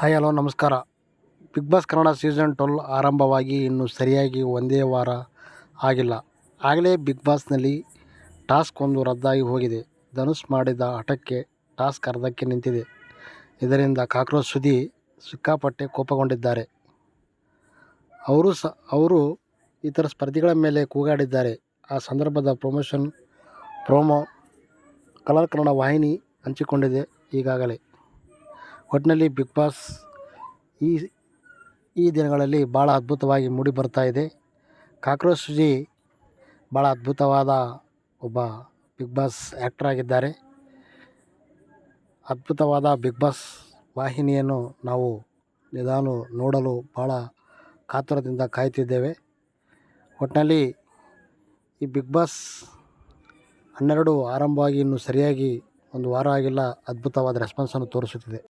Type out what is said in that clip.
Hi, hello, ನಮಸ್ಕಾರ. Bigg Boss Kannada season twelve ಆರಂಭವಾಗಿ ಇನ್ನೂ ಸರಿಯಾಗಿ ಒಂದೇ ವಾರ ಆಗಿಲ್ಲ. ಆಗಲೇ ಬಿಗ್ ಬಾಸ್ನಲ್ಲಿ ಟಾಸ್ಕ್ ಒಂದು ರದ್ದಾಗಿ ಹೋಗಿದೆ. ಧನುಷ್ ಮಾಡಿದ ಹಠಕ್ಕೆ ಟಾಸ್ಕ್ ಅರ್ಧಕ್ಕೆ ನಿಂತಿದೆ. ಇದರಿಂದ ಕಾಕ್ರೋಚ್ ಸುದಿ ಸಿಕ್ಕಾಪಟ್ಟೆ ಕೋಪಗೊಂಡಿದ್ದಾರೆ. ಅವರು ಸ, ಅವರು ಇತರ ಸ್ಪರ್ಧಿಗಳ ಮೇಲೆ ಕೂಗಾಡಿದ್ದಾರೆ. ಆ ಸಂದರ್ಭದ ಪ್ರಮೋಷನ್, ಪ್ರೋಮೋ, ಕಲರ್ ಕನ್ನಡ ವಾಹಿನಿ ಹಂಚಿಕೊಂಡಿದೆ ಈಗಾಗಲೇ. ಒಟ್ಟಿನಲ್ಲಿ ಬಿಗ್ ಬಾಸ್ ಈ ಈ ದಿನಗಳಲ್ಲಿ ಭಾಳ ಅದ್ಭುತವಾಗಿ ಮೂಡಿ ಬರ್ತಾ ಇದೆ. ಕಾಕ್ರೋಚ್ ಸುಜಿ ಭಾಳ ಅದ್ಭುತವಾದ ಒಬ್ಬ ಬಿಗ್ ಬಾಸ್ ಆ್ಯಕ್ಟರ್ ಆಗಿದ್ದಾರೆ. ಅದ್ಭುತವಾದ ಬಿಗ್ ಬಾಸ್ ವಾಹಿನಿಯನ್ನು ನಾವು ನಿಧಾನ ನೋಡಲು ಭಾಳ ಕಾತುರದಿಂದ ಕಾಯ್ತಿದ್ದೇವೆ. ಒಟ್ಟಿನಲ್ಲಿ ಈ ಬಿಗ್ ಬಾಸ್ ಹನ್ನೆರಡು ಆರಂಭವಾಗಿ ಇನ್ನೂ ಸರಿಯಾಗಿ ಒಂದು ವಾರ ಆಗಿಲ್ಲ, ಅದ್ಭುತವಾದ ರೆಸ್ಪಾನ್ಸನ್ನು ತೋರಿಸುತ್ತಿದೆ.